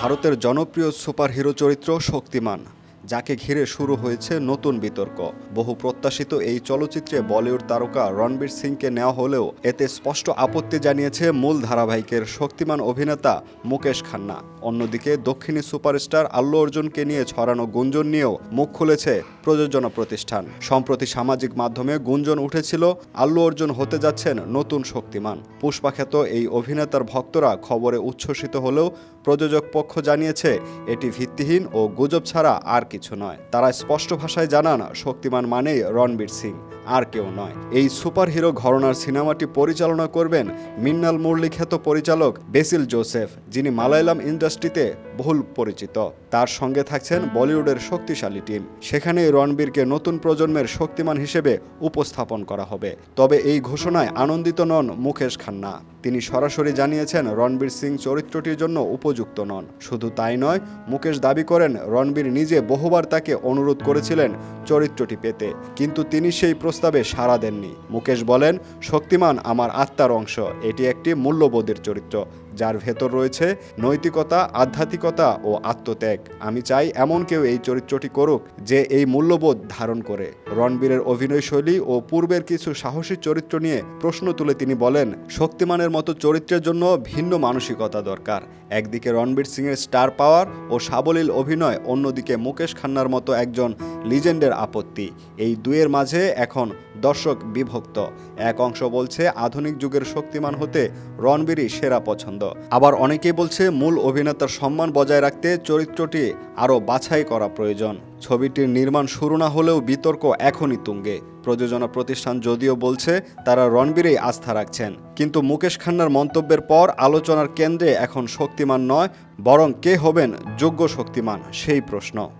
ভারতের জনপ্রিয় সুপারহিরো চরিত্র শক্তিমান, যাকে ঘিরে শুরু হয়েছে নতুন বিতর্ক। বহু প্রত্যাশিত এই চলচ্চিত্রে বলিউড তারকা রণবীর সিংকে নেওয়া হলেও এতে স্পষ্ট আপত্তি জানিয়েছে মূল ধারাবাহিকের শক্তিমান অভিনেতা মুকেশ খান্না। অন্যদিকে দক্ষিণী সুপারস্টার আল্লু অর্জুনকে নিয়ে ছড়ানো গুঞ্জন নিয়েও মুখ খুলেছে প্রযোজনা প্রতিষ্ঠান। সম্প্রতি সামাজিক মাধ্যমে গুঞ্জন উঠেছিল, আল্লু অর্জুন হতে যাচ্ছেন নতুন শক্তিমান। পুষ্পাখ্যাত এই অভিনেতার ভক্তরা খবরে উচ্ছ্বসিত হলেও প্রযোজক পক্ষ জানিয়েছে, এটি ভিত্তিহীন ও গুজব ছাড়া আর কিছু নয়। তারা স্পষ্ট ভাষায় জানান, শক্তিমান মানেই রণবীর সিং, আর কেউ নয়। এই সুপারহিরো ঘরনার সিনেমাটি পরিচালনা করবেন মিন্নাল মুরলি খ্যাত পরিচালক বেসিল জোসেফ, যিনি মালায়ালাম ইন্ডাস্ট্রিতে বহুল পরিচিত। তার সঙ্গে থাকছেন বলিউডের শক্তিশালী টিম। সেখানেই রণবীরকে নতুন প্রজন্মের শক্তিমান হিসেবে উপস্থাপন করা হবে। তবে এই ঘোষণায় আনন্দিত নন মুকেশ খান্না। তিনি সরাসরি জানিয়েছেন রণবীর সিং চরিত্রটির জন্য উপযুক্ত নন। শুধু তাই নয়, মুকেশ দাবি করেন রণবীর নিজে বহুবার তাকে অনুরোধ করেছিলেন চরিত্রটি পেতে। কিন্তু তিনি সেই প্রস্তাবে সাড়া দেননি। মুকেশ বলেন, শক্তিমান আমার আত্মার অংশ। এটি একটি মূল্যবোধের চরিত্র। যার ভেতর রয়েছে নৈতিকতা, আধ্যাত্মিকতা ও আত্মত্যাগ। আমি চাই এমন কেউ এই চরিত্রটি করুক যে এই মূল্যবোধ ধারণ করে। রণবীরের অভিনয়শৈলী ও পূর্বের কিছু সাহসী চরিত্র নিয়ে প্রশ্ন তুলে তিনি বলেন, শক্তিমানের মতো চরিত্রের জন্য ভিন্ন মানসিকতা দরকার। একদিকে রণবীর সিংয়ের স্টার পাওয়ার ও সাবলীল অভিনয়, অন্যদিকে মুকেশ খান্নার মতো একজন লিজেন্ডের আপত্তি। এই দুয়ের মাঝে এখন দর্শক বিভক্ত। এক অংশ বলছে আধুনিক যুগের শক্তিমান হতে রণবীরই সেরা পছন্দ। আবার অনেকেই বলছে মূল অভিনেতার সম্মান বজায় রাখতে চরিত্রটি আরও বাছাই করা প্রয়োজন। ছবিটির নির্মাণ শুরু না হলেও বিতর্ক এখনই তুঙ্গে। প্রযোজনা প্রতিষ্ঠান যদিও বলছে তারা রণবীরেই আস্থা রাখছেন। কিন্তু মুকেশ খান্নার মন্তব্যের পর আলোচনার কেন্দ্রে এখন শক্তিমান নয়, বরং কে হবেন যোগ্য শক্তিমান সেই প্রশ্ন।